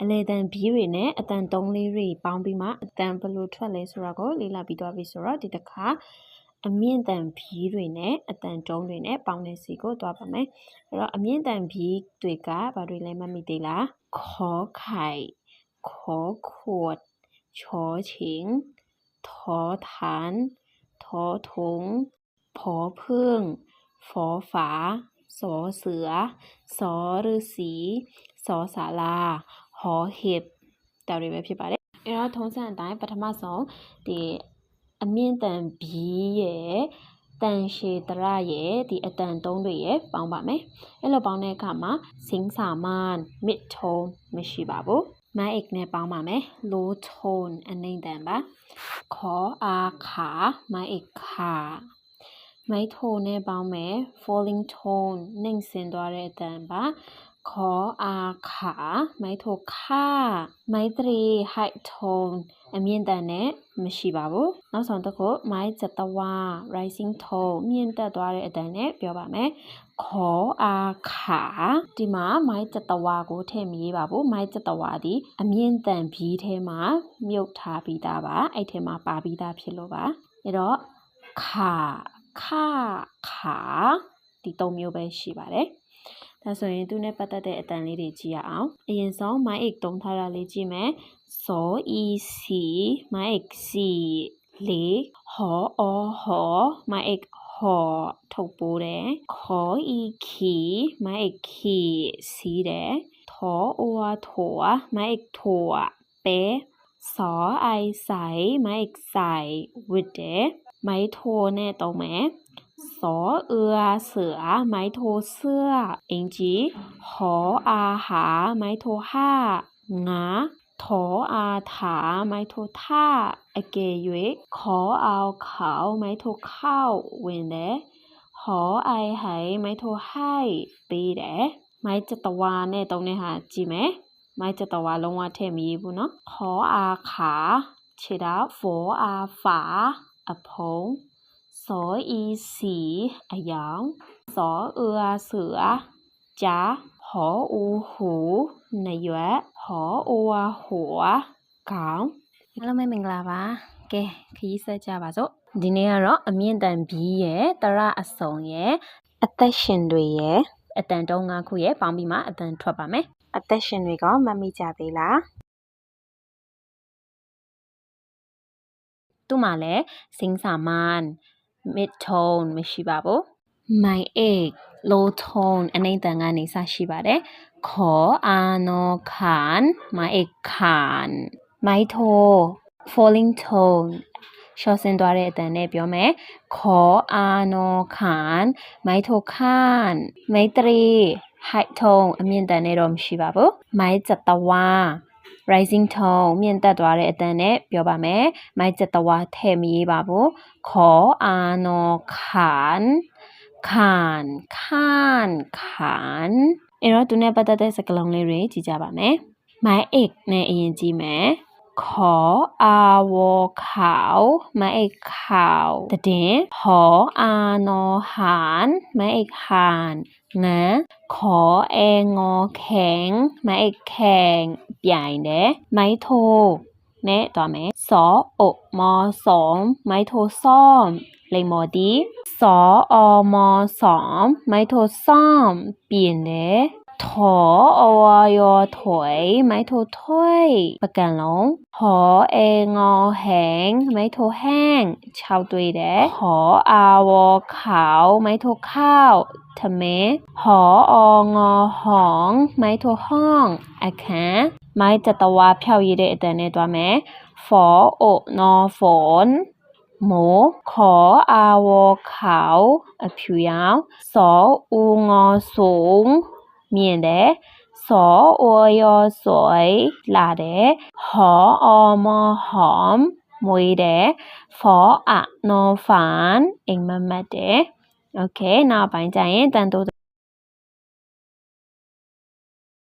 အလေတန်ဘီးတွေနဲ့အတန်သုံးလေးတွေပေါင်းပြီးမှအတန်ဘယ်လိုထွက်လဲဆိုတာကိုလေ့လာပြီးသွားပြီဆိုတော့ဒီတစ်ခါအမြင့်တန်ဘီးတွေနဲ့အတန်တုံးတွေနဲ့ပေါင်းတဲ့စီကိုသွားပါမယ်အဲ့တော့အမြင့်တန်ဘီးတွေကဘာတွေလဲမမိသေးလားခေါ်ခိုင်ခေါ်ขวดชอชิงทอฐานทอถุงพอพึ่งฟอฝาสอเสือสอฤาษีสอศาลา ဟောဟစ်တာတွေပဲဖြစ်ပါတယ်အဲ့တော့ထုံးစံအတိုင်းပထမဆုံးဒီအမြင့်တန်ဘီရဲ့တန်ရှည်တရရဲ့ဒီအတန်သုံးတွေရဲ့ပေါင်းပါမယ်အဲ့လိုပေါင်းတဲ့အခါမှာစင်းစာမန် mid tone မရှိပါဘူးမိုင်း x နဲ့ပေါင်းပါမယ် low tone အနိမ့်တန်ပါခေါ်အာခါမိုင်း x ခါမိုင်းထိုနဲ့ပေါင်းမယ် falling tone နှိမ့်ဆင်းသွားတဲ့အတန်ပါ ခေါ်အာခါမိုင်းထိုခါမိုင်း3 high tone အမြင့်တန်နဲ့မရှိပါဘူးနောက်ဆုံးတစ်ခုမိုင်းစတဝါ rising tone မြင့်တက်သွားတဲ့အတန်နဲ့ပြောပါမယ်ခေါ်အာခါဒီမှာမိုင်းစတဝါကိုထည့်မရေးပါဘူးမိုင်းစတဝါဒီအမြင့်တန်ဘီးထဲမှာမြုပ်ထားပြီးသားပါအဲ့ထဲမှာပါပြီးသားဖြစ်လို့ပါအဲ့တော့ခါခါခါဒီသုံးမျိုးပဲရှိပါတယ် ဒါဆိုရင်သူနဲ့ပတ်သက်တဲ့အတန်လေးတွေကြည့်ရအောင်အရင်ဆုံး mic တုံးထားတာလေးကြည့်မယ်စောဤစီ mic စီလေးဟောအောဟော mic ဟောထုတ်ပိုးတယ်ခေါ်ဤခီ mic ခီစီးတယ်ထောအိုဝါထော mic ထောပဲစောအိုင်ဆိုင် mic ဆိုင်ဝစ်တယ်မိုက်ထိုနဲ့တုံးမယ်စောเ สอเอือเสือไม้โทเสื้อเองจีหออาหาไม้โทห้างาถออาถาไม้โทท่าเกยวกขอเอาเขาไม้โทเข้าเวนเดหอไอไหไม้โทให้ปีเดไม้จตวาเนี่ยตรงนี้ค่ะจีไหมไม้จตวาลงว่าเทมีบุเนาะขออาขาเชิดาฝออาฝาอพง စောဤစီအယောင်စောအအဆူအဂျာဟောဦးဟူနရွက်ဟောအိုဝါဟိုဝါခေါင်းအားလုံးပဲမင်္ဂလာပါကဲခရီးဆက်ကြပါစို့ဒီနေ့ကတော့အမြင့်တန်ဘီးရဲ့တရအစုံရဲ့အသက်ရှင်တွေရဲ့အတန်တုံး၅ခုရဲ့ပေါင်းပြီးမှအတန်ထွက်ပါမယ်အသက်ရှင်တွေကမမိကြသေးလားသူ့မှာလည်းစင်းစာမန် mid tone မရှိပါဘူး my egg low tone အနိမ့်တန်ကနေစရှိပါတယ်ခေါ်အာနောခန် my egg ခန် my to falling tone ရှော့ဆင်းသွားတဲ့အတန်နဲ့ပြောမယ်ခေါ်အာနောခန် my to ခန် my 3 high tone အမြင့်တန်နဲ့တော့မရှိပါဘူး my စတဝါ rising tone မြင့်တက်သွားတဲ့အတန်နဲ့ပြောပါမယ်။မိုက်ချက်တဝါထည့်မရေးပါဘူး။ခေါ်အာနောခန်ခန်ခန်ခန်အဲ့တော့သူနဲ့ပတ်သက်တဲ့စကားလုံးလေးတွေကြည့်ကြပါမယ်။ my egg နဲ့အရင်ကြည့်မယ်။ခေါ်အာဝခေါ my egg ခေါတည်ဟောအာနောဟန် my egg ဟန် นะขอแองอแข็งมาไอแข็งใหญ่เนะไม้โทเนะต่อไหมสออกมอสองไม้โทซ่อมเลยมอดีสออมอสองไม้โทซ่อมเปลี่ยนเนะ ถออวยอถอยไม้โทถ้อยประกันหลงหอเองอแหงไม้โทแห้ง ชาวตุยเดหออาวอขาวไม้โทข้าวทะเมหอองอหองไม้โทห้องอะคะไม้จัตวาเพียวยีเดแต่ในตัวแม่ฝอโอนอฝนหมูขออาวอขาวผิวยาวสออูงอสูง miền đế sở ôi o sỏi là đế họ o mo hõm mùi đế phó ạ no phán anh mà mà đế. Ok, nào bạn chạy, tên tôi